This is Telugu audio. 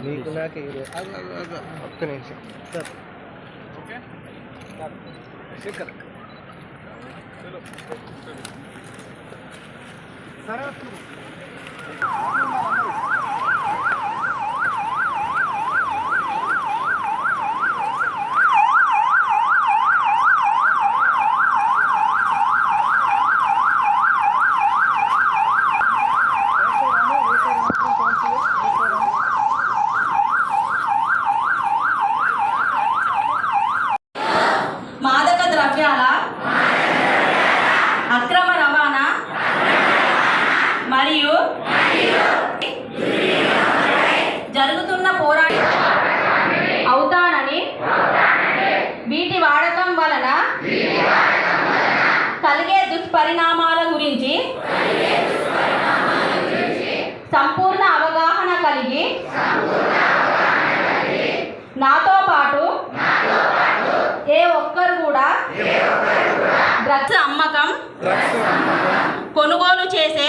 నీకు నాకు. ఒక్క నిమిషం. సార్. శేఖర్. మాదక ద్రవ్యాల? అక్రమ రవాణా? మరియు జరుగుతున్న పోరాటం అవుతానని వీటి వాడకం వలన కలిగే దుష్పరిణామాల గురించి సంపూర్ణ అవగాహన కలిగి కొనుగోలు చేసే